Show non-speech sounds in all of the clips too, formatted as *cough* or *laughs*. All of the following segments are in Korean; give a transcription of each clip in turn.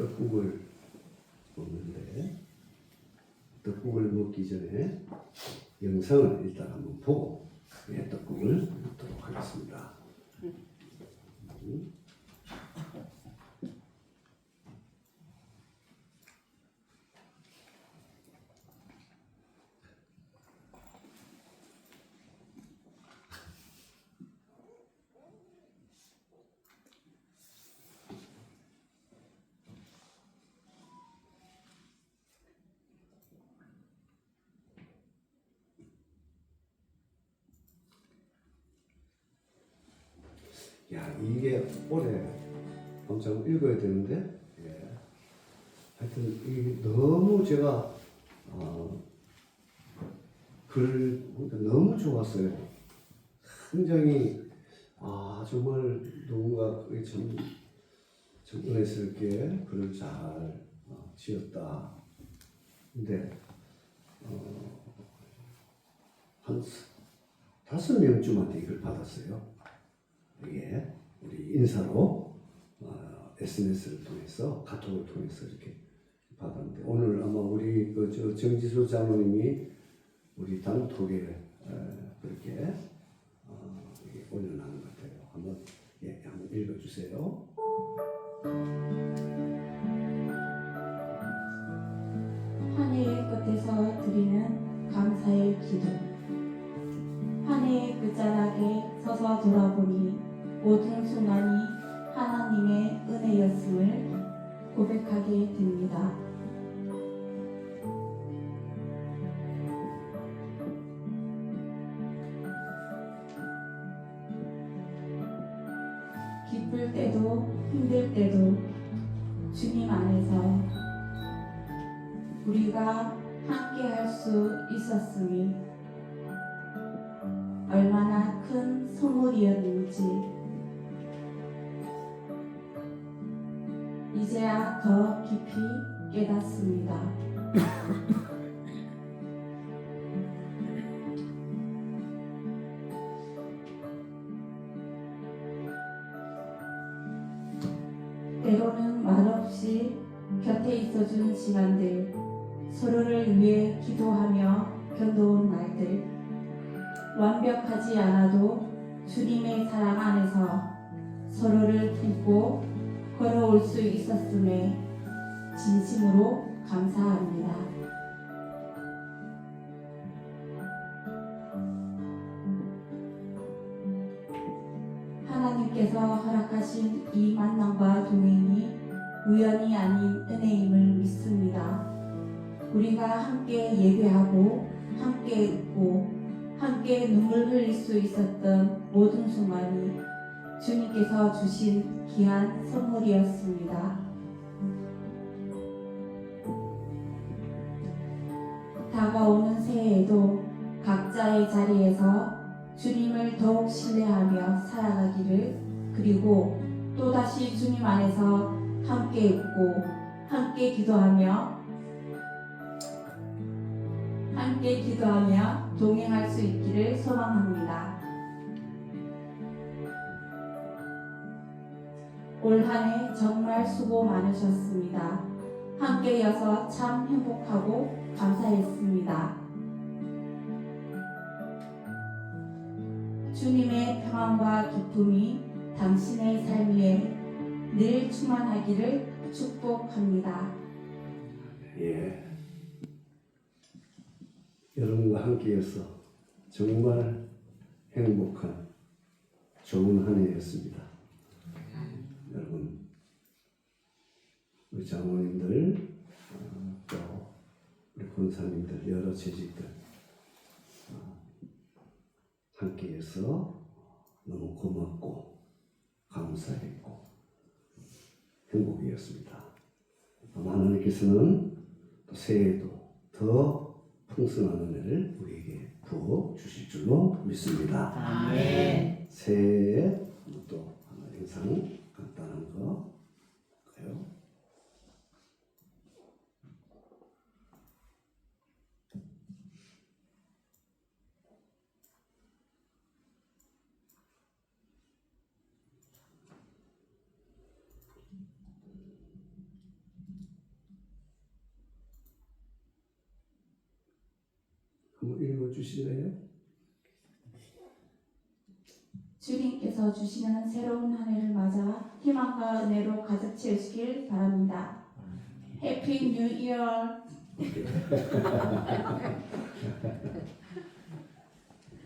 떡국을 먹는데 떡국을 먹기 전에 영상을 일단 한번 보고 예, 떡국을 먹도록 하겠습니다. 음. 야 이게 올해 엄청 읽어야 되는데 예. 하여튼 이게 너무 제가 어, 글 보니까 너무 좋았어요. 굉장히 아 정말 누군가 참, 참 은혜스럽게 글을 잘 어, 지었다. 근데 어, 한 다섯 명쯤한테 이걸 받았어요. 이게 우리 인사로 어, SNS를 통해서 카톡을 통해서 이렇게 받았는데 오늘 아마 우리 그 저 정지수 장로님이 우리 단톡에 에, 그렇게 어, 올려놓은 것 같아요. 한번 예 한번 읽어주세요. 한 해의 끝에서 드리는 감사의 기도. 한 해의 끝자락에 서서 돌아보니 모든 순간이 하나님의 은혜였음을 고백하게 됩니다. 기쁠 때도 힘들 때도 주님 안에서 우리가 함께 할 수 있었음이 곁에 있어준 시간들 서로를 위해 기도하며 견뎌온 날들 완벽하지 않아도 주님의 사랑 안에서 서로를 품고 걸어올 수 있었음에 진심으로 감사합니다. 하나님께서 허락하신 이 만남과 동행이 우연이 아닌 은혜임을 믿습니다. 우리가 함께 예배하고 함께 웃고 함께 눈물 흘릴 수 있었던 모든 순간이 주님께서 주신 귀한 선물이었습니다. 다가오는 새해에도 각자의 자리에서 주님을 더욱 신뢰하며 살아가기를 그리고 또다시 주님 안에서 함께 웃고 함께 기도하며 함께 기도하며 동행할 수 있기를 소망합니다. 올 한 해 정말 수고 많으셨습니다. 함께여서 참 행복하고 감사했습니다. 주님의 평안과 기쁨이 당신의 삶 위에 늘 충만하기를 축복합니다. 예. 여러분과 함께해서 정말 행복한 좋은 한 해였습니다. 여러분, 우리 장모님들, 어, 또 우리 권사님들, 여러 재직들 어, 함께해서 너무 고맙고 감사했고 행복이었습니다. 아마 하나님께서는 또 새해에도 더 풍성한 은혜를 우리에게 부어 주실 줄로 믿습니다. 아멘. 새해에 또 하나 영상 간단한 거 볼까요? 주실래요? 주님께서 주시는 새로운 한 해를 맞아 희망과 은혜로 가득 채우시길 바랍니다. 해피 뉴 이어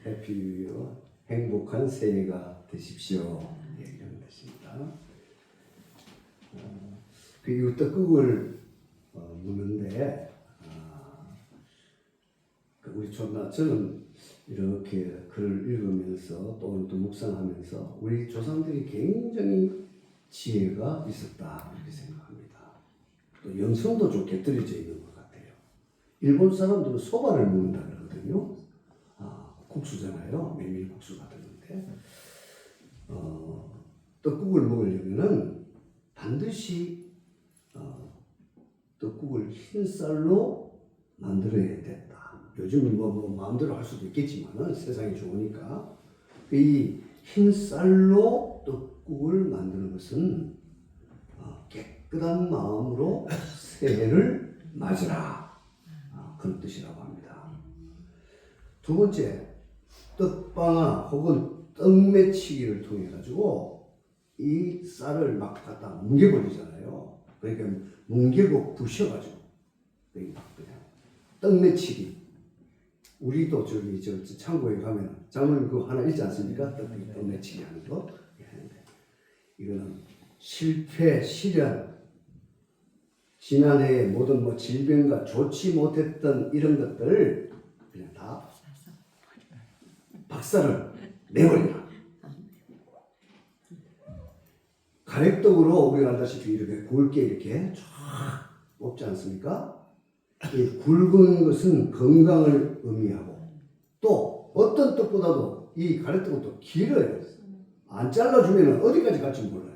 해피 뉴 이어 행복한 새해가 되십시오. 예, 이런 뜻입니다. 어, 그리고 떡국을 어, 묻는데 아, 그 우리 존나 저는 이렇게 글을 읽으면서 또, 또 묵상하면서 우리 조상들이 굉장히 지혜가 있었다 이렇게 생각합니다. 또 영성도 좀 곁들여져 있는 것 같아요. 일본 사람들은 소바를 먹는다 그러거든요. 아, 국수잖아요. 메밀국수 같은 건데 어, 떡국을 먹으려면은 반드시 어, 떡국을 흰 쌀로 만들어야 된다. 요즘은 뭐, 뭐 마음대로 할 수도 있겠지만은 세상이 좋으니까 이 흰 쌀로 떡국을 만드는 것은 어, 깨끗한 마음으로 새해를 맞으라 아, 그런 뜻이라고 합니다. 두 번째 떡방아 혹은 떡매치기를 통해 가지고 이 쌀을 막 갖다 뭉개버리잖아요. 그러니까 뭉개고 부셔가지고 그냥 떡매치기. 우리도 저기 저, 저 창고에 가면 장모님 그거 하나 있지 않습니까? 떡, 떡매치기 하는 거. 예, 하는데 이거는 실패, 시련, 지난해의 모든 뭐 질병과 좋지 못했던 이런 것들을 그냥 다 박살을 내버리라. 가래떡으로 우리가 알다시피 이렇게 굵게 이렇게 쫙 뽑지 않습니까? 이 굵은 것은 건강을 의미하고 또 어떤 떡보다도 이 가래떡은 또 길어요. 안 잘라주면 어디까지 갈지 몰라요.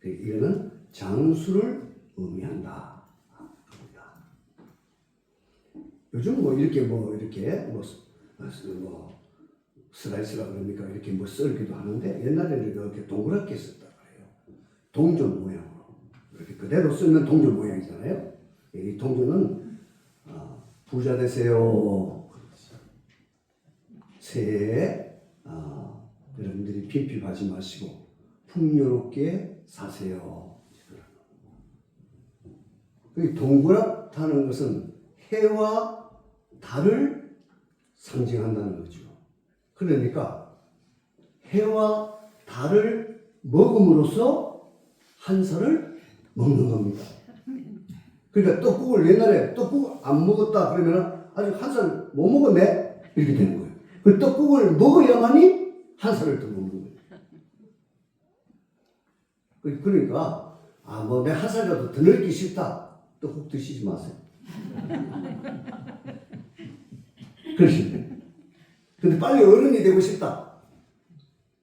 그 이거는 장수를 의미한다. 요즘 뭐 이렇게 뭐 이렇게 뭐, 스- 뭐 슬라이스라 그럽니까 이렇게 뭐 썰기도 하는데 옛날에는 이렇게 동그랗게 썼다 그래요. 동전 모양으로 이렇게 그대로 쓰면 동전 모양이잖아요. 이 동전은 아, 부자 되세요. 새해 아, 여러분들이 핍핍하지 마시고 풍요롭게 사세요. 그 동그랗 다는 것은 해와 달을 상징한다는 거죠. 그러니까 해와 달을 먹음으로써 한 살을 먹는 겁니다. 그러니까 떡국을 옛날에 떡국 안 먹었다 그러면 아직 한 살 못 먹었네 이렇게 되는 거예요. 그 떡국을 먹어야만이 한 살을 더 먹는 거예요. 그- 그러니까 아 뭐 내 한 살이라도 더 늙기 싫다 떡국 드시지 마세요. *laughs* 그러시면 근데 빨리 어른이 되고 싶다.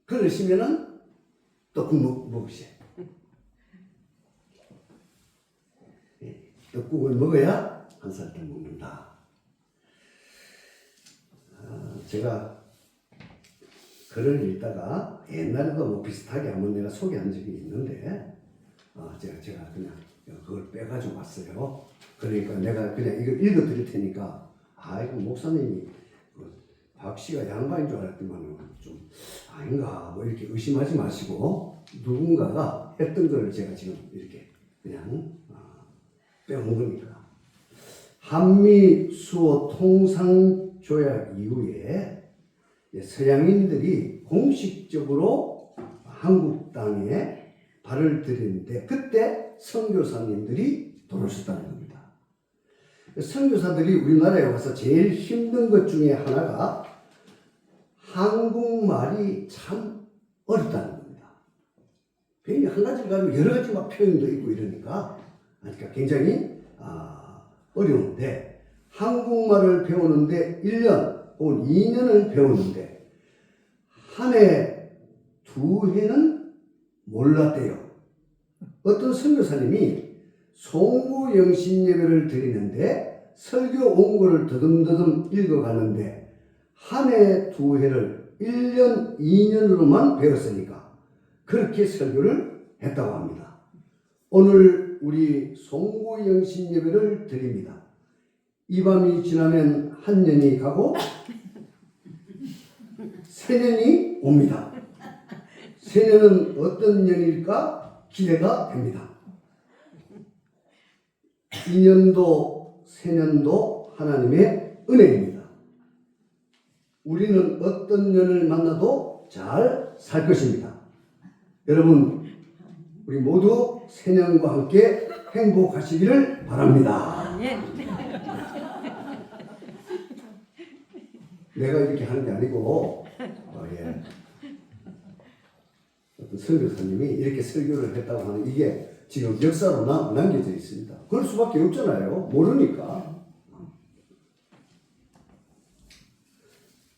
그러시면은 떡국 먹, 먹으세요. 예, 떡국을 먹어야 한 살 더 먹는다. 아, 제가 글을 읽다가 옛날에도 뭐 비슷하게 한번 내가 소개한 적이 있는데 아, 제가 제가 그냥 그걸 빼가지고 왔어요. 그러니까 내가 그냥 이걸 읽어 드릴 테니까 아 이거 목사님이 그박 씨가 양반인 줄 알았더만은 좀 아닌가 뭐 이렇게 의심하지 마시고 누군가가 했던 걸 제가 지금 이렇게 그냥 아, 빼온 거니까 한미 수호 통상 조약 이후에 서양인들이 공식적으로 한국 땅에 발을 들이는데 그때 선교사님들이 들어오셨다는 겁니다. 선교사들이 우리나라에 와서 제일 힘든 것 중에 하나가 한국말이 참 어렵다는 겁니다. 괜히 한 가지를 가지고 여러 가지 막 표현도 있고 이러니까 그러니까 굉장히 아, 어려운데 한국말을 배우는데 1년 혹은 2년을 배우는데 한 해 두 해는 몰랐대요. 어떤 선교사님이 송구 영신 예배를 드리는데 설교 원고를 더듬더듬 읽어가는데 한 해 두 해를 1년, 2년으로만 배웠으니까 그렇게 설교를 했다고 합니다. 오늘 우리 송구 영신 예배를 드립니다. 이 밤이 지나면 한 년이 가고 새년이 옵니다. 새년은 어떤 년일까 기대가 됩니다. 2년도, 새년도 하나님의 은혜입니다. 우리는 어떤 년을 만나도 잘 살 것입니다. 여러분, 우리 모두 새 년과 함께 행복하시기를 바랍니다. 내가 이렇게 하는 게 아니고, 어, 예. 어떤 설교사님이 이렇게 설교를 했다고 하는 이게 지금 역사로 남, 남겨져 있습니다. 그럴 수밖에 없잖아요. 모르니까.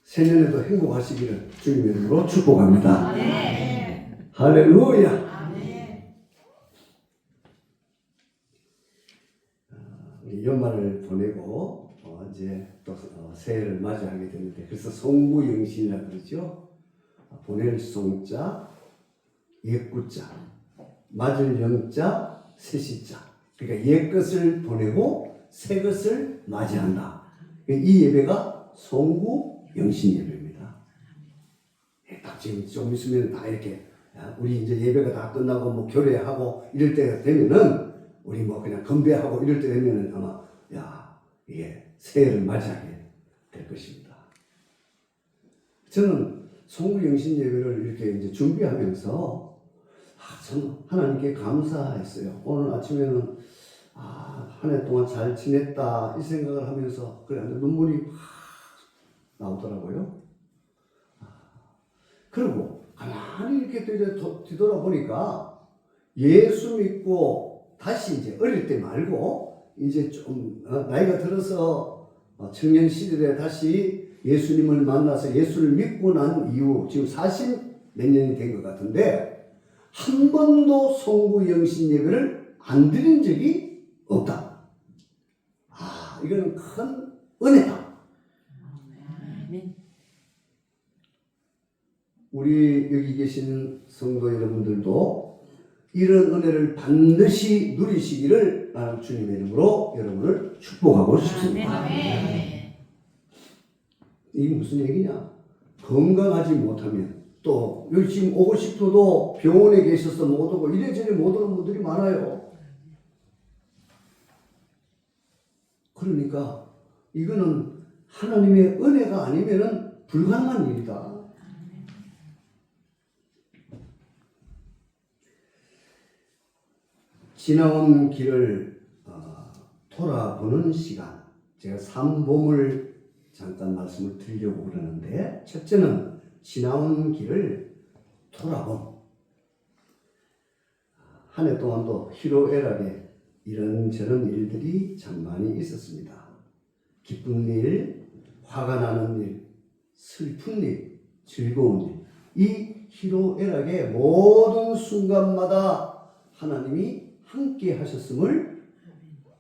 새년에도 행복하시기를 주님의 이름으로 축복합니다. 할렐루야. 우리 연말을 보내고 어, 이제 또 어, 새해를 맞이하게 되는데 그래서 송구영신이라 그러죠. 어, 보낼 송자, 옛구자, 맞을 영자, 새시자. 그러니까 옛 것을 보내고 새 것을 맞이한다. 이 예배가 송구영신 예배입니다. 예, 딱 지금 좀 있으면 다 이렇게 야, 우리 이제 예배가 다 끝나고 뭐 교례하고 이럴 때가 되면은 우리 뭐 그냥 건배하고 이럴 때 되면은 아마 야 이게 새해를 맞이하게 될 것입니다. 저는 송구 영신 예배를 이렇게 이제 준비하면서 아, 저는 하나님께 감사했어요. 오늘 아침에는 아, 한 해 동안 잘 지냈다 이 생각을 하면서 그래 눈물이 확 나오더라고요. 아, 그리고 가만히 이렇게 뒤돌아보니까 예수 믿고 다시 이제 어릴 때 말고 이제 좀 어, 나이가 들어서 어, 청년 시절에 다시 예수님을 만나서 예수를 믿고 난 이후 지금 40 몇 년이 된 것 같은데 한 번도 송구 영신 예배를 안 드린 적이 없다. 아, 이거는 큰 은혜다. 우리 여기 계신 성도 여러분들도 이런 은혜를 반드시 누리시기를 주님의 이름으로 여러분을 축복하고 싶습니다. 이게 무슨 얘기냐? 건강하지 못하면 또 여기 지금 오고 싶어도 병원에 계셔서 못 오고 이래저래 못 오는 분들이 많아요. 그러니까 이거는 하나님의 은혜가 아니면은 불가능한 일이다. 지나온 길을 어, 돌아보는 시간. 제가 삼봄을 잠깐 말씀을 드리려고 그러는데 첫째는 지나온 길을 돌아봄. 한 해 동안도 희로애락에 이런저런 일들이 참 많이 있었습니다. 기쁜 일, 화가 나는 일, 슬픈 일, 즐거운 일. 이 희로애락의 모든 순간마다 하나님이 함께 하셨음을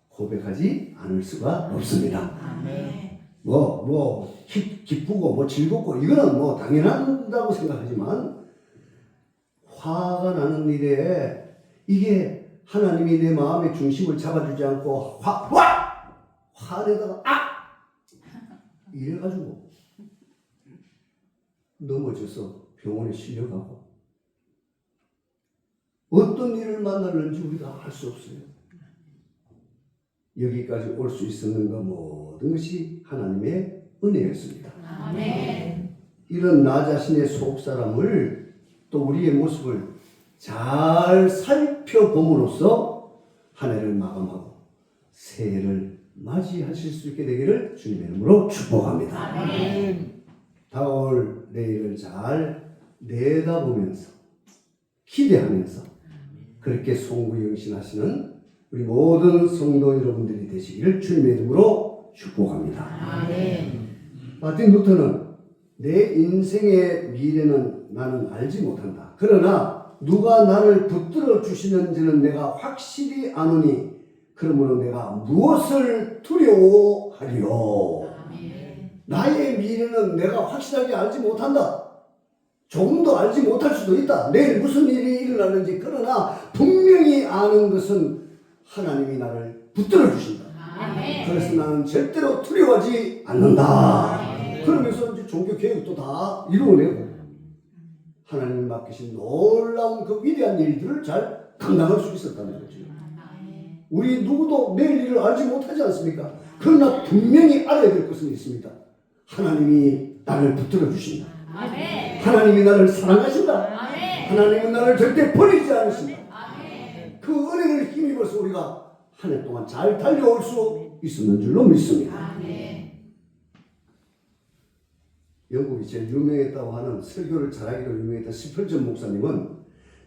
고백하지 않을 수가 없습니다. 뭐, 뭐, 기, 기쁘고, 뭐, 즐겁고, 이거는 뭐, 당연하다고 생각하지만, 화가 나는 일에, 이게 하나님이 내 마음의 중심을 잡아주지 않고, 화, 와! 화내다가, 아! 이래가지고, 넘어져서 병원에 실려가고, 어떤 일을 만나는지 우리가 알 수 없어요. 여기까지 올 수 있었는 것 모든 것이 하나님의 은혜였습니다. 이런 나 자신의 속 사람을 또 우리의 모습을 잘 살펴봄으로써 한 해를 마감하고 새해를 맞이하실 수 있게 되기를 주님의 이름으로 축복합니다. 다가올 내일을 잘 내다보면서 기대하면서 그렇게 송구영신하시는 우리 모든 성도 여러분들이 되시기를 주님의 이름으로 축복합니다. 마틴 루터는 내 인생의 미래는 나는 알지 못한다. 그러나 누가 나를 붙들어 주시는지는 내가 확실히 아노니 그러므로 내가 무엇을 두려워하리요. 나의 미래는 내가 확실하게 알지 못한다. 조금도 알지 못할 수도 있다. 내일 무슨 일이 일어나는지 그러나 분명히 아는 것은 하나님이 나를 붙들어 주신다. 그래서 나는 절대로 두려워하지 않는다. 그러면서 이제 종교 개혁도 다 이루어내고 하나님이 맡기신 놀라운 그 위대한 일들을 잘 감당할 수 있었다는 거죠. 우리 누구도 내일 일을 알지 못하지 않습니까? 그러나 분명히 알아야 될 것은 있습니다. 하나님이 나를 붙들어 주신다. 하나님이 나를 사랑하신다. 하나님은 나를 절대 버리지 않으신다. 그 은혜를 힘입어서 우리가 한 해 동안 잘 달려올 수 있었는 줄로 믿습니다. 영국이 제일 유명했다고 하는 설교를 잘하기로 유명했던 스펄전 목사님은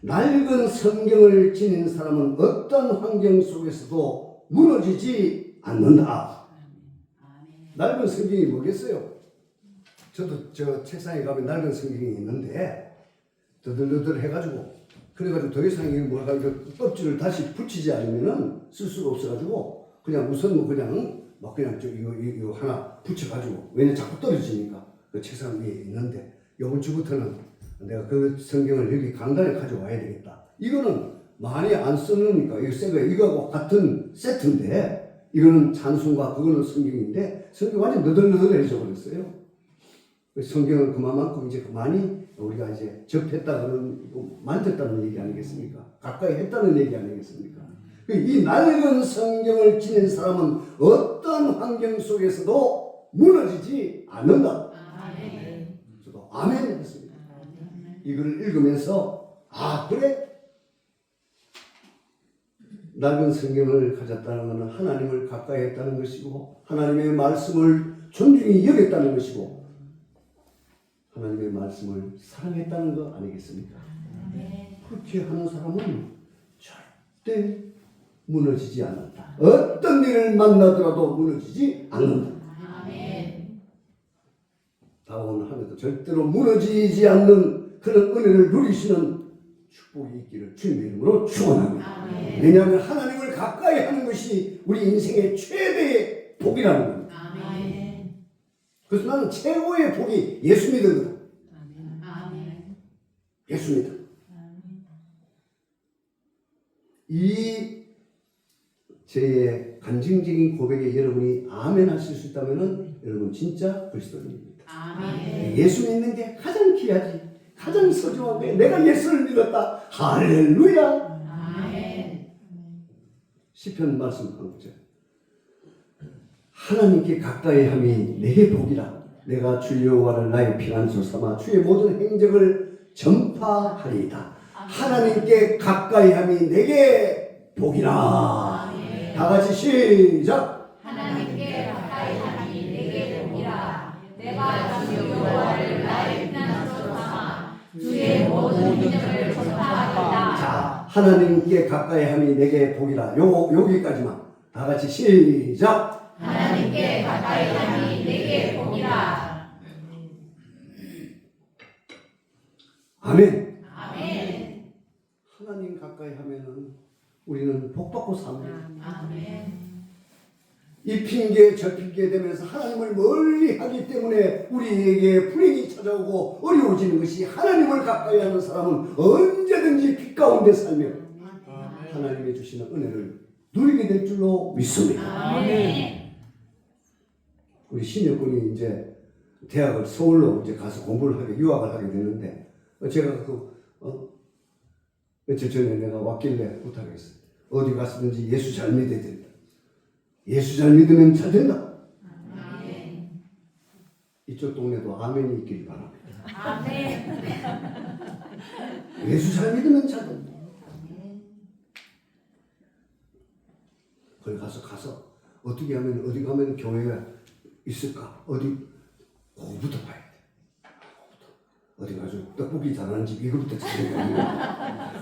낡은 성경을 지닌 사람은 어떤 환경 속에서도 무너지지 않는다. 낡은 성경이 뭐겠어요? 저도 저 책상에 가면 낡은 성경이 있는데 더들더들 해가지고 그래가지고 더 이상 이게 뭐가 그 껍질을 다시 붙이지 않으면은 쓸 수가 없어가지고 그냥 우선 뭐 그냥 막 그냥 저 이거 이거 하나 붙여가지고 왜냐 자꾸 떨어지니까 그 책상 위에 있는데 이번 주부터는 내가 그 성경을 여기 강단에 가져와야 되겠다. 이거는 많이 안 쓰니까 이거 새거 이거하고 같은 세트인데 이거는 찬송가 그거는 성경인데 성경 완전 너덜너덜해져 버렸어요. 그 성경을 그만큼 이제 많이 우리가 이제 접했다 그런 만졌다는 얘기 아니겠습니까? 가까이 했다는 얘기 아니겠습니까? 그이 낡은 성경을 지닌 사람은 어떤 환경 속에서도 무너지지 않는다. 저도 아멘 했습니다. 이걸 읽으면서 아 그래 낡은 성경을 가졌다는 것은 하나님을 가까이 했다는 것이고 하나님의 말씀을 존중히 여겼다는 것이고 하나님의 말씀을 사랑했다는 거 아니겠습니까? 그렇게 하는 사람은 절대 무너지지 않는다. 어떤 일을 만나더라도 무너지지 않는다. 한 해도 절대로 무너지지 않는 그런 은혜를 누리시는 축복이 있기를 주님의 이름으로 축원합니다. 왜냐하면 하나님을 가까이 하는 것이 우리 인생의 최대의 복이라는 겁니다. 그래서 나는 최고의 복이 예수 믿는 거다. 예수 믿음. 이 제의 간증적인 고백에 여러분이 아멘 하실 수 있다면 여러분 진짜 그리스도인입니다. 예수 믿는 게 가장 귀하지. 가장 소중한 게 내가 예수를 믿었다. 할렐루야. 시편 말씀 한 구절. 하나님께 가까이 함이 내 복이라. 내가 주 여호와를 나의 피난소 삼아 주의 모든 행적을 전파하리이다. 하나님께 가까이 함이 내게 복이라. 다 같이 시작. 하나님께 가까이 하니 내게 복이라 내가 주 여호와를 나의 피난처로 삼아 주의 모든 행적을 전파하리이다 자, 하나님께 가까이 함이 내게 복이라. 요 여기까지만 다 같이 시작. 하나님께 가까이 하니 내게 복이라 아멘. 아멘 하나님 가까이 하면은 우리는 복 받고 삽니다. 아멘 이 핑계 저 핑계 되면서 하나님을 멀리 하기 때문에 우리에게 불행이 찾아오고 어려워지는 것이 하나님을 가까이 하는 사람은 언제든지 빛 가운데 살며 하나님의 주시는 은혜를 누리게 될 줄로 믿습니다. 아멘 우리 신여군이 이제 대학을 서울로 이제 가서 공부를 하게 유학을 하게 되는데 어, 제가 그 어? 며칠 전에 내가 왔길래 부탁했어요. 어디 갔든지 예수 잘 믿어야 된다. 예수 잘 믿으면 잘 된다. 아멘 이쪽 동네도 아멘이 있길 바랍니다. 아멘 예수 잘 믿으면 잘 된다. 거기 가서 가서 어떻게 하면 어디 가면 교회가 있을까? 어디 그거부터 봐야 돼. 어디 가서 떡볶이 잘하는 집 이거부터 찾는 거 아니야?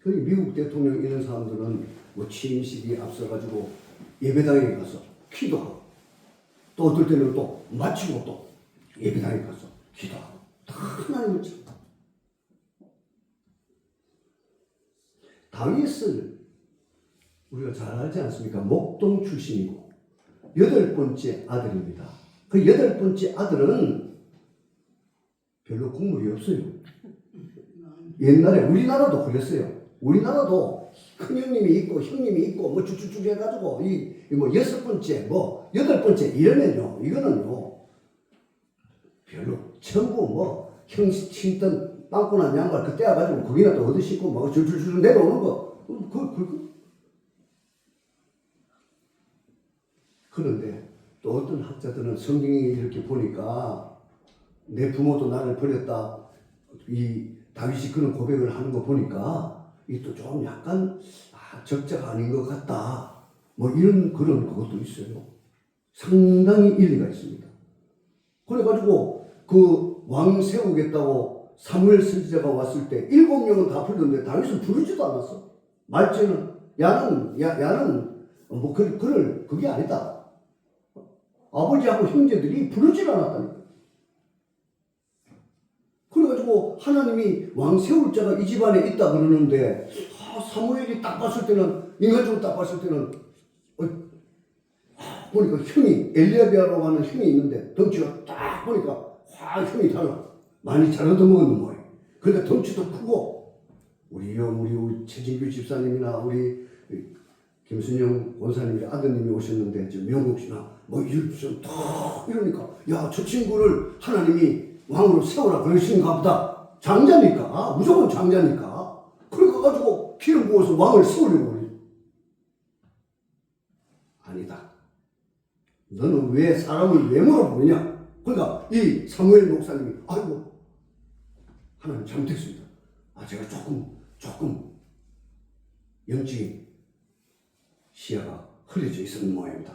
그 미국 대통령 이런 사람들은 뭐 취임식이 앞서가지고 예배당에 가서 기도하고 또 어떨 때는 또 마치고 또 예배당에 가서 기도하고 다 하나님을 찾고 다윗을 우리가 잘 알지 않습니까? 목동 출신이고 여덟 번째 아들입니다. 그 여덟 번째 아들은 별로 국물이 없어요. 옛날에 우리나라도 그랬어요. 우리나라도 큰 형님이 있고 형님이 있고 뭐 쭉쭉쭉 해가지고 이 뭐 여섯 번째 뭐 여덟 번째 이러면요 이거는요 별로 전부 뭐 형식 신던 빵꾸난 양말 그때 와가지고 거기나 또 얻어 신고 뭐 줄줄줄 내려오는 거 그, 그, 그, 그런데 또 어떤 학자들은 성경이 이렇게 보니까 내 부모도 나를 버렸다 이 다윗이 그런 고백을 하는 거 보니까 이 또 좀 약간 아, 적자가 아닌 것 같다. 뭐 이런 그런 그것도 있어요. 상당히 일리가 있습니다. 그래가지고 그 왕 세우겠다고 사무엘 선지자가 왔을 때 일곱 명은 다 부르는데 다윗은 부르지도 않았어. 말째는 야는 야, 야는 뭐 그, 그럴 그게 아니다 아버지하고 형제들이 부르질 않았다니까 그래가지고 하나님이 왕 세울 자가 이 집안에 있다 그러는데 아, 사무엘이 딱 봤을 때는 인간적으로 딱 봤을 때는 어, 아, 보니까 형이 엘리아비아라고 하는 형이 있는데 덩치가 딱 보니까 확 형이 달라. 많이 잘 얻어먹었는 모양 그러니까 덩치도 크고 우리 형 우리, 우리 최진규 집사님이나 우리 김순영 원사님이 아드님이 오셨는데 지금 명국 씨나 뭐 이런 딱 이러니까 야 저 친구를 하나님이 왕으로 세우라 그러신가 보다. 장자니까. 무조건 장자니까. 그러니까 가지고 기름 부어서 왕을 세우려고 그래 아니다. 너는 왜 사람을 왜 물어보느냐? 그러니까 이 사무엘 목사님이 아이고 하나님 잘못했습니다. 아 제가 조금 조금 영적인 시야가 흐려져 있었는 모양입니다.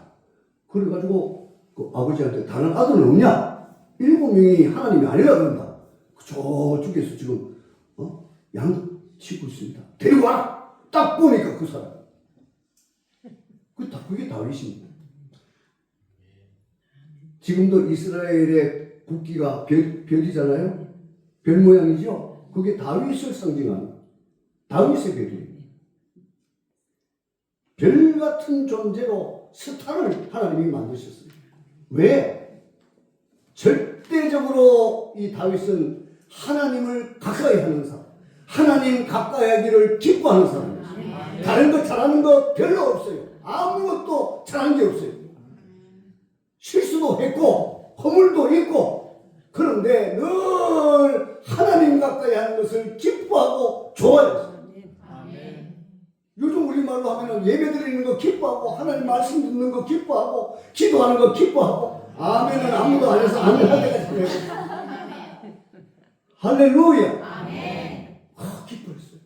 그래가지고 그 아버지한테 다른 아들은 없냐? 일곱 명이 하나님이 아니라 그런다. 저쪽에서 지금 어? 양 치고 있습니다. 데리고 와라. 딱 보니까 그 사람. 그 다 그게 다윗입니다. 지금도 이스라엘의 국기가 별, 별이잖아요. 별 모양이죠. 그게 다윗을 상징하는 다윗의 별이에요. 별 같은 존재로 스타를 하나님이 만드셨어요. 왜? 절대적으로 이 다윗은 하나님을 가까이 하는 사람, 하나님 가까이 하기를 기뻐하는 사람이었어요. 다른 거 잘하는 거 별로 없어요. 아무것도 잘한 게 없어요. 실수도 했고, 허물도 있고, 그런데 늘 하나님 가까이 하는 것을 기뻐하고 좋아했어요. 요즘 우리말로 하면은 예배 드리는 거 기뻐하고 하나님 말씀 듣는 거 기뻐하고 기도하는 거 기뻐하고 아멘은 아무도 안 해서 아멘 있어요. 할렐루야. 아, 기뻐했어요.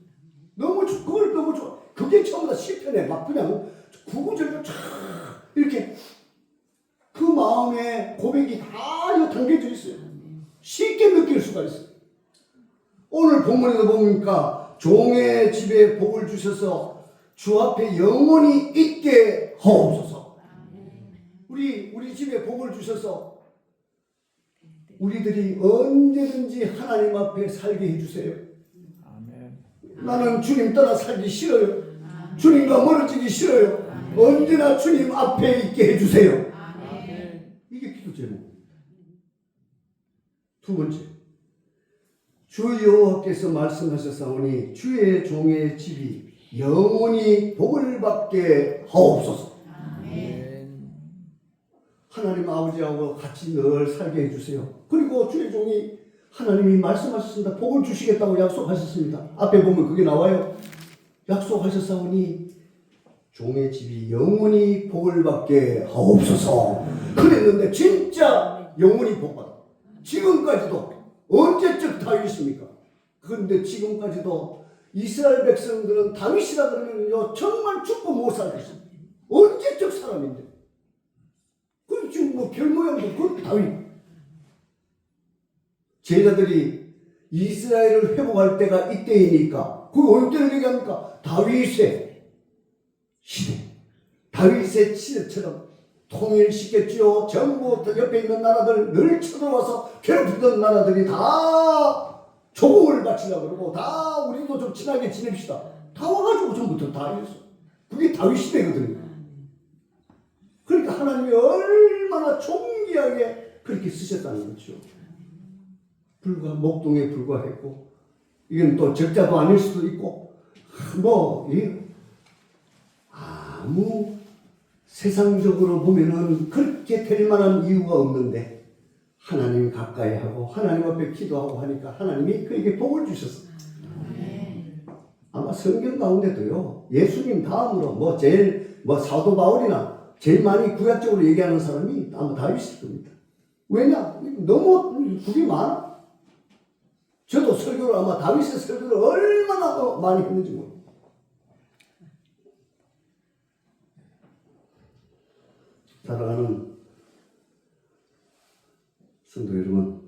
너무 좋, 그걸 너무 좋아. 그게 전부 다 시편에 막 그냥 구구절절 쫙 이렇게 그 마음의 고백이 다 담겨져 있어요. 쉽게 느낄 수가 있어요. 오늘 본문에도 보니까 종의 집에 복을 주셔서 주 앞에 영원히 있게 하옵소서. 우리 우리 집에 복을 주셔서 우리들이 언제든지 하나님 앞에 살게 해주세요. 나는 주님 따라 살기 싫어요. 주님과 멀어지기 싫어요. 언제나 주님 앞에 있게 해주세요. 이게 기도 제목. 두 번째. 주 여호와께서 말씀하셨사오니 주의 종의 집이 영원히 복을 받게 하옵소서. 하나님 아버지하고 같이 늘 살게 해주세요. 그리고 주의 종이 하나님이 말씀하셨습니다. 복을 주시겠다고 약속하셨습니다. 앞에 보면 그게 나와요. 약속하셨사오니 종의 집이 영원히 복을 받게 하옵소서. 그랬는데 진짜 영원히 복 받아. 지금까지도 언제적 다윗입니까? 그런데 지금까지도 이스라엘 백성들은 다윗이라 그러면요 정말 죽고 못 살겠어. 언제적 사람인데. 그 지금 뭐 별 모양도 그 다윗. 제자들이 이스라엘을 회복할 때가 이때이니까 그 어느 때를 얘기합니까? 다윗의 시대. 다윗의 시대처럼 통일시켰지요. 전부 옆에 있는 나라들 늘 쳐들어와서 괴롭히던 나라들이 다 조공을 바치려고 그러고 다 우리도 좀 친하게 지냅시다. 다 와가지고 전부터 다 이랬어. 그게 다윗 시대거든요. 그러니까 하나님이 얼마나 존귀하게 그렇게 쓰셨다는 거죠. 불과 목동에 불과했고 이건 또 적자도 아닐 수도 있고 뭐, 이, 아무 세상적으로 보면은 그렇게 될 만한 이유가 없는데, 하나님 가까이 하고, 하나님 앞에 기도하고 하니까 하나님이 그에게 복을 주셨어. 아마 성경 가운데도요, 예수님 다음으로 뭐 제일, 뭐 사도 바울이나 제일 많이 구약적으로 얘기하는 사람이 아마 다윗일 겁니다. 왜냐? 너무 그게 많아. 저도 설교를 아마 다윗의 설교를 얼마나 더 많이 했는지 모르 사랑하는 성도 여러분,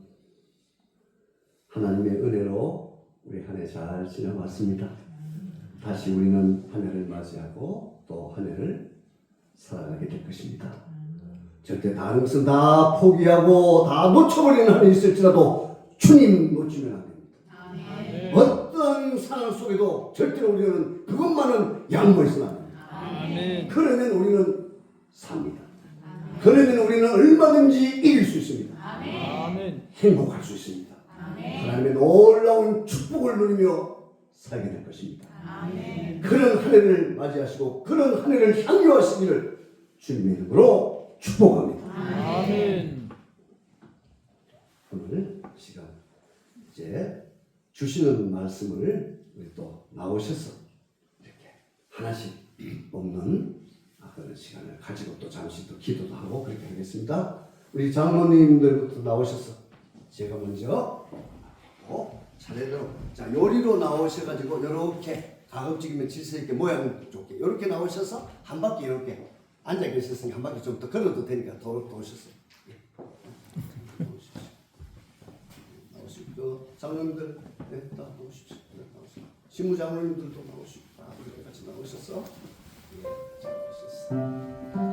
하나님의 은혜로 우리 한 해 잘 지나왔습니다. 다시 우리는 한 해를 맞이하고 또 한 해를 살아가게 될 것입니다. 절대 다른 것은 다 포기하고 다 놓쳐버리는 한이 있을지라도 주님 놓치면 안 됩니다. 어떤 상황 속에도 절대로 우리는 그것만은 양보해서는 안 됩니다. 아멘. 그러면 우리는 삽니다. 그러면 우리는 얼마든지 이길 수 있습니다. 아멘. 행복할 수 있습니다. 하나님의 놀라운 축복을 누리며 살게 될 것입니다. 그런 한 해를 맞이하시고 그런 한 해를 향유하시기를 주님의 이름으로 축복합니다. 아멘. 오늘 시간 이제 주시는 말씀을 우리 또 나오셔서 이렇게 하나씩 먹는 아, 그런 시간을 가지고 또 잠시 또 기도도 하고 그렇게 하겠습니다. 우리 장로님들부터 나오셔서 제가 먼저 어, 차례대로 자 요리로 나오셔가지고 이렇게 가급적이면 질서 있게 모양 좋게 이렇게 나오셔서 한 바퀴 이렇게 앉아 계셨으니까 한 바퀴 좀 더 걸어도 되니까 더 도우셔서 나오십시오. 나오십시오. 장로님들 네, 다 나오십시오. 네, 나오십시오. 신무 장로님들도 나오십시오. 다 같이 나오셔서 예, 잘 오셨습니다.